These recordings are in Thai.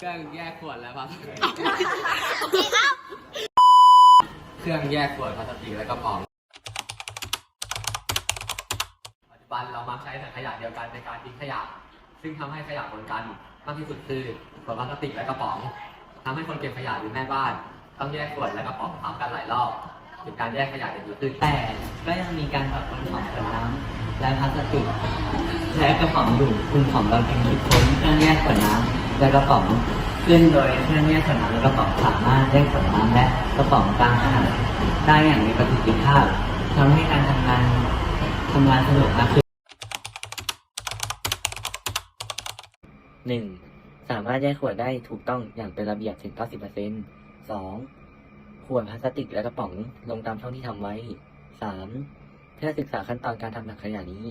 เครื่องแยกขวดและพลาสติกเครื่องแยกขวดพลาสติกและกระป๋อง ปัจจุบันเรามักใช้แต่ขยะเดียวกันในการทิ้งขยะ ซึ่งทำให้ขยะปนกันมากที่สุดคือขวดพลาสติกและกระป๋องทำให้คนเก็บขยะหรือแม่บ้าน ต้องแยกขวดและกระป๋องทำกันหลายรอบเป็นการแยกขยะจะดีขึ้นแต่ก็ยังมีการปรับปรุงของขวดน้ำและพลาสติกและกระป๋องอยู่คุณของเราจึงคิดค้นเครื่องแยกขวดน้ำ และกระป๋องขึ้นโดยเครื่องแยกขวดน้ำและกระป๋องสามารถแยกขวดน้ำและกระป๋องตามขนาดได้อย่างมีประสิทธิภาพทำให้การทำงานทำงานสะดวกมากขึ้นหนึ่งสามารถแยกขวดได้ถูกต้องอย่างเป็นระเบียบถึง 90%สองขวดพลาสติกและกระป๋องลงตามช่องที่ทำไว้ 3. เพื่อศึกษาขั้นตอนการทำถังขยะนี้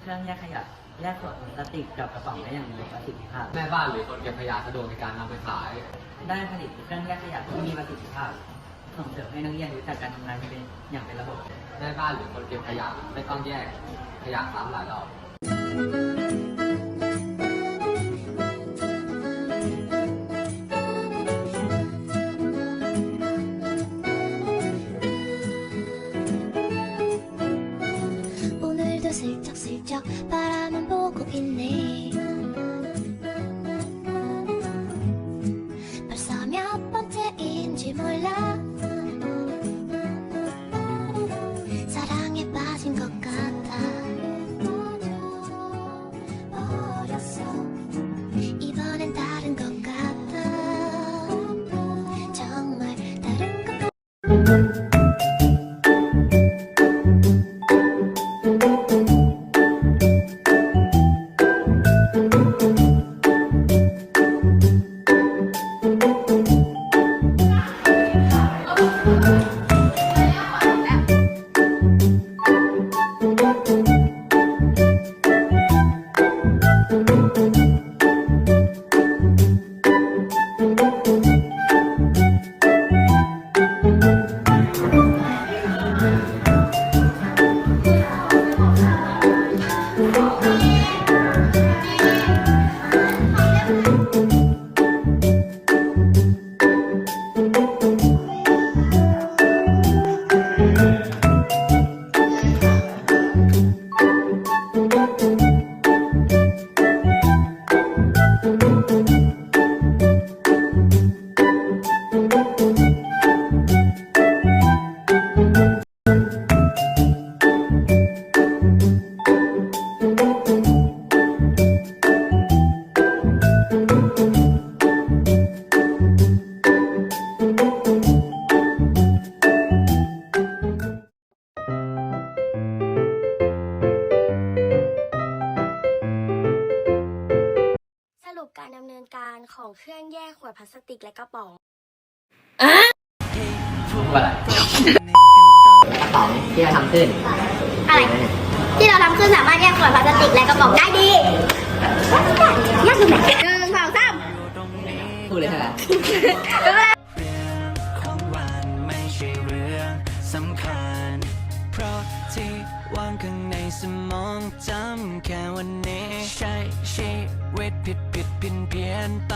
เครื่องแยกขยะแยกขวดพลาสติกกับกระป๋องได้อย่างมีประสิทธิภาพ แม่บ้านหรือคนเก็บขยะสะดวกในการนำไปขาย ได้ผลิตเครื่องแยกขยะที่มีประสิทธิภาพ ส่งเสริมให้นักเรียนรู้จักการทำงานเป็นอย่างเป็นระบบ แม่บ้านหรือคนเก็บขยะไม่ต้องแยกขยะซ้ำหลายรอบ 슬쩍슬쩍 바라만 보고 있네 ของเครื่องแยกขวดพลาสติกและกระป๋องว่าอะไรกระป๋องที่เราทำขึ้น อะไรที่เราทำขึ้นสามารถแยกขวดพลาสติกและกระป๋องได้ดียากตรงไหนหนึ่งสองสามพูดเลยใช่ไหม ข้างในสมองจำแค่วันนี้ ใช้ชีวิตผิดผิดเพี้ยนเพียนไป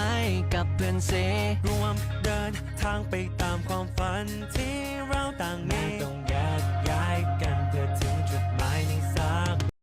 กับเพื่อนเสรวมเดินทางไปตามความฝันที่เราต่างมีต้องแยกย้า